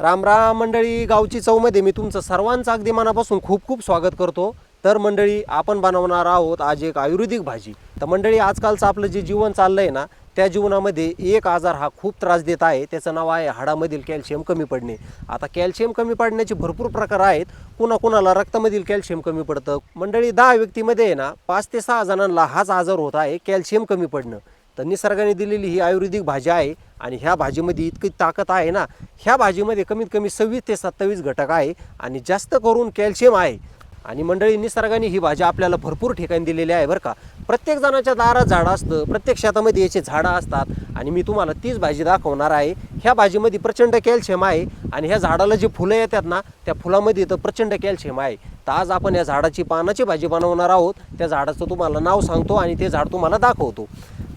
राम राम मंडळी गावची चौमध्ये मी तुमचं सर्वांचं अगदी मनापासून खूप खूप स्वागत करतो. तर मंडळी आपण बनवणार आहोत आज एक आयुर्वेदिक भाजी. तर मंडळी आजकालचं आपलं जे जीवन चाललं आहे ना त्या जीवनामध्ये एक आजार हा खूप त्रास देत आहे. त्याचं नाव आहे हाडामधील कॅल्शियम कमी पडणे. आता कॅल्शियम कमी पडण्याचे भरपूर प्रकार आहेत. कुणा कुणाला रक्तामधील कॅल्शियम कमी पडतं? मंडळी दहा व्यक्तीमध्ये आहे ना पाच ते सहा जणांना हाच आजार होत आहे कॅल्शियम कमी पडणं. तर निसर्गाने दिलेली ही आयुर्वेदिक भाजी आहे आणि ह्या भाजीमध्ये इतकी ताकद आहे ना ह्या भाजीमध्ये कमीत कमी सव्वीस ते सत्तावीस घटक आहे आणि जास्त करून कॅल्शियम आहे. आणि मंडळी निसर्गाने ही भाजी आपल्याला भरपूर ठिकाणी दिलेली आहे बरं का. प्रत्येक जणाच्या दारात झाडं असतं प्रत्येक शेतामध्ये याचे झाडं असतात आणि मी तुम्हाला तीच भाजी दाखवणार आहे. ह्या भाजीमध्ये प्रचंड कॅल्शियम आहे आणि ह्या झाडाला जी फुलं येतात ना त्या फुलामध्ये तर प्रचंड कॅल्शियम आहे. तर आज आपण या झाडाची पानाची भाजी बनवणार आहोत. त्या झाडाचं तुम्हाला नाव सांगतो आणि ते झाड तुम्हाला दाखवतो.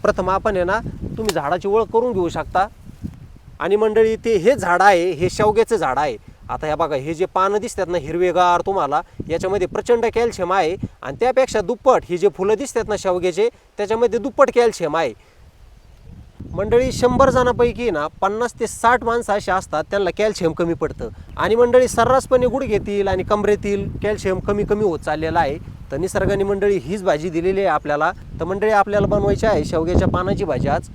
प्रथम आपण आहे ना तुम्ही झाडाची ओळख करून घेऊ शकता. आणि मंडळी ते हे झाड आहे हे शेवग्याचं झाड आहे. आता ह्या बघा हे जे पानं दिसतात ना हिरवेगार तुम्हाला याच्यामध्ये प्रचंड कॅल्शियम आहे. आणि त्यापेक्षा दुप्पट हे जे फुलं दिसतात ना शेवग्याचे त्याच्यामध्ये दुप्पट कॅल्शियम आहे. मंडळी शंभर जणांपैकी ना पन्नास ते साठ माणसं अशी असतात त्यांना कॅल्शियम कमी पडतं. आणि मंडळी सर्रासपणे गुडघेतील आणि कमरेतील कॅल्शियम कमी कमी होत चाललेलं आहे. तर निसर्गाने मंडळी हीच भाजी दिलेली आहे आपल्याला. तर मंडळी आपल्याला बनवायची आहे शेवग्याच्या पानाची भाजी आज.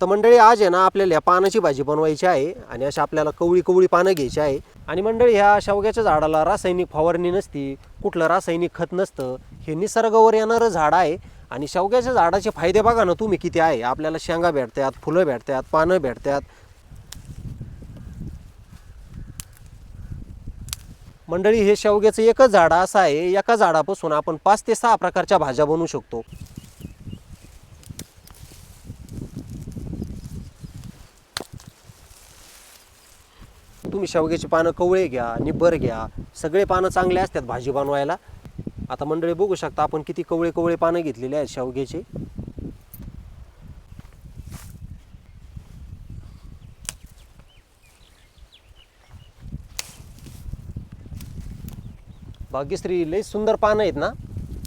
तर मंडळी आज आहे ना आपल्याला या पानाची भाजी बनवायची आहे आणि अशा आपल्याला कवळी कवळी पानं घ्यायची आहे. आणि मंडळी ह्या शेवग्याच्या झाडाला रासायनिक फवारणी नसती कुठलं रासायनिक खत नसतं हे निसर्गावर येणारं झाड आहे. आणि शेवग्याच्या झाडाचे फायदे बघा ना तुम्ही किती आहे. आपल्याला शेंगा भेटतात फुलं भेटतात पानं भेटतात. मंडळी हे शेवग्याचं एकच झाड असं आहे. एका झाडापासून आपण पाच ते सहा प्रकारच्या भाज्या बनवू शकतो. तुम्ही शेवग्याची पानं कवळे घ्या निब्बर घ्या. सगळे पानं चांगले असतात भाजी बनवायला. आता मंडळी बघू शकता आपण किती कवळे कवळे पानं घेतलेले आहेत शेवग्याचे. भाग्यश्री लई सुंदर पानं आहेत ना?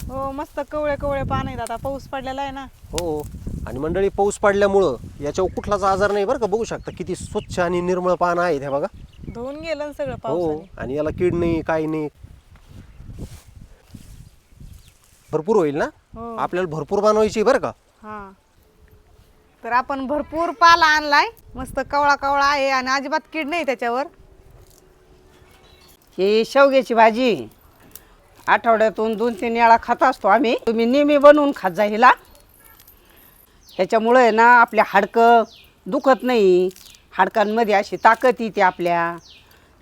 हो मस्त कवळे कवळे पान आहेत. आता पाऊस पडलेला आहे ना. हो आणि मंडळी पाऊस पडल्यामुळं याच्यावर कुठलाच आजार नाही बरं का? बघू शकता किती स्वच्छ आणि निर्मळ पानं आहेत हे बघा. धुवून गेलं ना सगळं हो आणि याला कीड नाही काही नाही. भरपूर होईल ना? हो. आपल्याला भरपूर बनवायची बरं का? हा. तर आपण भरपूर पाला आणलाय. मस्त कवळा कवळा आहे आणि अजिबात कीड नाही त्याच्यावर. ही शेवग्याची भाजी. आठवड्यातून दोन तीन वेळा खात असतो आम्ही. तुम्ही नेहमी बनवून खात जा हिला. ह्याच्यामुळे ना आपल्या हाडकं दुखत नाही. हाडकांमध्ये अशी ताकद येते आपल्या.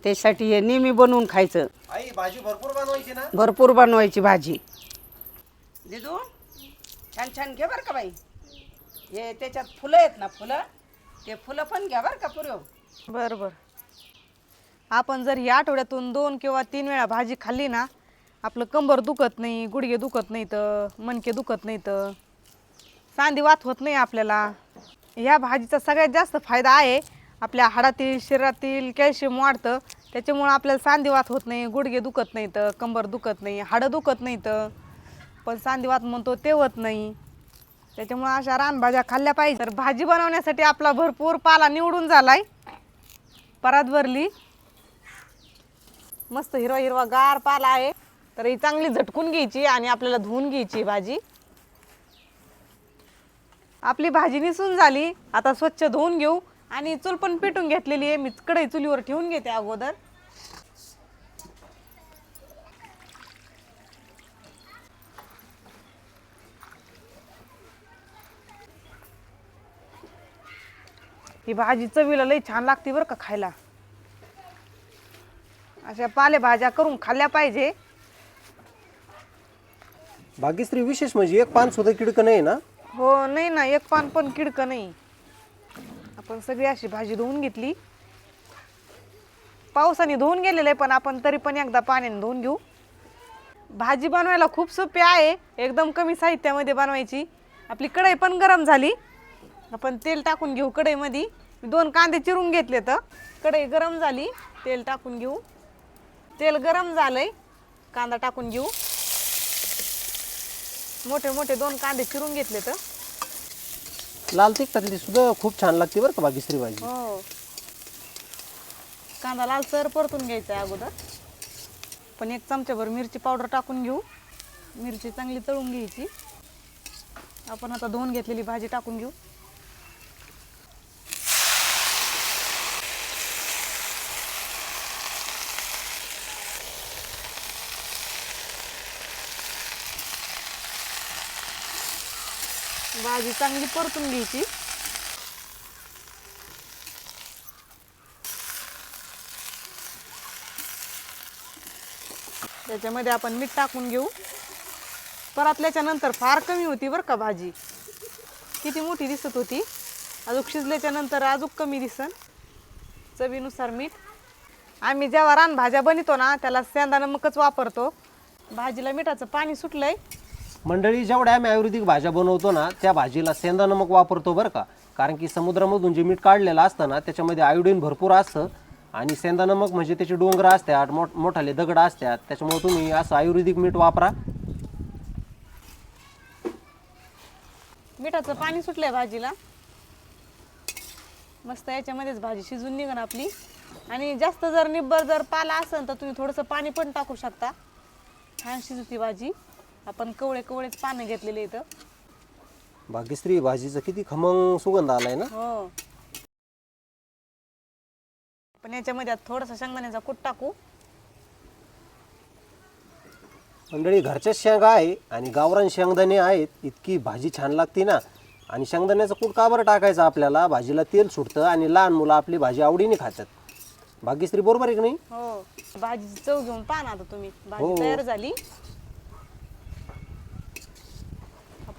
त्यासाठी हे नेहमी बनवून खायचं. आई भाजी भरपूर बनवायची ना? भरपूर बनवायची भाजी. दिदू छान छान घे बरं का बाई. हे त्याच्यात फुलं आहेत ना फुलं? ते फुलं पण घ्या बरं का पुरव. बरं बरं. आपण जर ही आठवड्यातून दोन किंवा तीन वेळा भाजी खाल्ली ना आपलं कंबर दुखत नाही गुडघे दुखत नाही तर मणके दुखत नाही तर सांधी वात होत नाही आपल्याला. ह्या भाजीचा सगळ्यात जास्त फायदा आहे आपल्या हाडातील शरीरातील कॅल्शियम वाढतं त्याच्यामुळं आपल्याला सांधीवात होत नाही गुडघे दुखत नाही तर कंबर दुखत नाही हाडं दुखत नाही तर पण सांधीवात म्हणतो ते होत नाही. त्याच्यामुळं अशा रानभाज्या खाल्ल्या पाहिजे. तर भाजी बनवण्यासाठी आपला भरपूर पाला निवडून झालाय. परात भरली. मस्त हिरवा हिरवा गार पाला आहे. तर ही चांगली झटकून घ्यायची आणि आपल्याला धुवून घ्यायची भाजी. आपली भाजी निसून झाली. आता स्वच्छ धुवून घेऊ. आणि चूल पण पेटून घेतलेली आहे. मी कढई चुलीवर ठेवून घेते अगोदर. ही भाजी चवीला लई छान लागते बरं का खायला. अशा पालेभाज्या करून खाल्ल्या पाहिजे. भाग्यश्री विशेष म्हणजे एक पान सुद्धा किडकं नाही ना? हो नाही ना एक पान पण किडकं नाही. आपण सगळी अशी भाजी धुवून घेतली. पावसाने धुवून गेलेलं आहे पण आपण तरी पण एकदा पाण्याने धुवून घेऊ. भाजी बनवायला खूप सोपी आहे एकदम कमी साहित्यामध्ये बनवायची. आपली कढई पण गरम झाली. आपण तेल टाकून घेऊ कढईमध्ये. दोन कांदे चिरून घेतले तर कढई गरम झाली तेल टाकून घेऊ. तेल गरम झालंय कांदा टाकून घेऊ. मोठे मोठे दोन कांदे चिरून घेतले तर? लाल तिखटातली सुद्धा खूप छान लागते बरं का भाग्यश्री भाजी. हो. कांदा लालसर परतून घ्यायचा आहे अगोदर. पण एक चमच्याभर मिरची पावडर टाकून घेऊ. मिरची चांगली तळून घ्यायची. आपण आता धुवून घेतलेली भाजी टाकून घेऊ. भाजी चांगली परतून घ्यायची. त्याच्यामध्ये आपण मीठ टाकून घेऊ. परतल्याच्या नंतर फार कमी होती बरं का भाजी. किती मोठी दिसत होती. अजून शिजल्याच्या नंतर अजून कमी दिसन. चवीनुसार मीठ. आम्ही जेव्हा रान भाज्या बनवतो ना त्याला सेंदा नमकच वापरतो. भाजीला मिठाचं पाणी सुटलंय. मंडळी जेवढ्या आम्ही आयुर्वेदिक भाज्या बनवतो ना त्या भाजीला सेंदा नमक वापरतो बरं का. कारण की समुद्रामधून जे मीठ काढलेलं असतं ना त्याच्यामध्ये आयोडीन भरपूर असतं. आणि सेंदा नमक म्हणजे त्याचे डोंगर असतात मोठ मोठाले दगड असतात. त्याच्यामुळे तुम्ही असं आयुर्वेदिक मीठ वापरा. मिठाचं पाणी सुटलंय भाजीला. मस्त याच्यामध्येच भाजी शिजून निघण आपली. आणि जास्त जर निब्बर जर पाला असेल तर तुम्ही थोडंसं पाणी पण टाकू शकता. छान शिजू ती भाजी. आपण कवळे कवळेच पानं घेतलेले इथं भाग्यश्री भाजीचा किती खमंग सुगंध आलाय ना? हो. पण याच्यामध्ये आता थोडासा शेंगदाण्याचा कूट टाकू. मंडळी घरच्याच शेंगा आहे आणि गावरान शेंगदाणे आहेत. इतकी भाजी छान लागते ना. आणि शेंगदाण्याचं कूट का बरं टाकायचं आपल्याला? भाजीला तेल सुटतं आणि लहान मुलं आपली भाजी आवडीने खातात. भाग्यश्री बरोबर आहे की नाही? हो. भाजीची चव घेऊन पहा ना आता तुम्ही. हो. भाजी तयार झाली.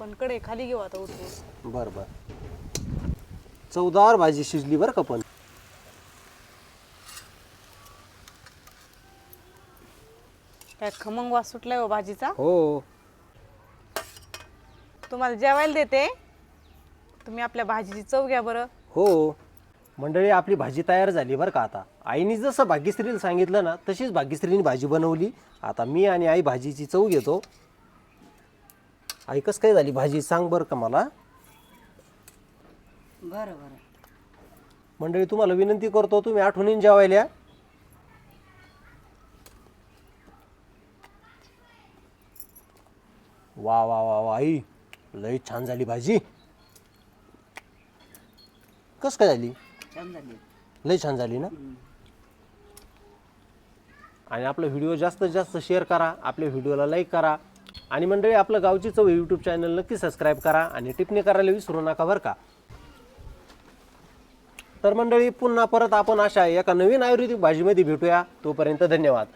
आपण कडे खाली घेऊ आता उठवून बरं बरं. चवदार भाजी शिजली बरं का पण. काय खमंग वास सुटलाय हो भाजीचा? हो. तुम्हाला जेवायला देते. तुम्ही आपल्या भाजीची चव घ्या बरं. हो. मंडळी आपली भाजी तयार झाली बरं का आता. आईने जसं भाग्यश्रीला सांगितलं ना तशीच भाग्यश्रीने भाजी बनवली. आता मी आणि आई भाजीची चव घेतो. आई कसं काय झाली भाजी? सांग बरं का मला. बरं बरं. मंडळी तुम्हाला विनंती करतो तुम्ही आठवणीन जेवायला. वा वा वा वा आई. लई छान झाली भाजी. कस काय झाली? छान झाली. लई छान झाली ना? आणि आपला व्हिडिओ जास्तीत जास्त शेअर करा आपल्या व्हिडिओला लाईक करा. आणि मंडळी आपलं गावची चव यूट्यूब चॅनल नक्की सबस्क्राईब करा आणि टिप्पणी करायला विसरू नका बरं का? तर मंडळी पुन्हा परत आपण अशा एका नवीन आयुर्वेदिक भाजीमध्ये भेटूया. तोपर्यंत धन्यवाद.